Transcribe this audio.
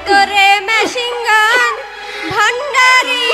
করে ভেতরে machine gun ভান্ডারি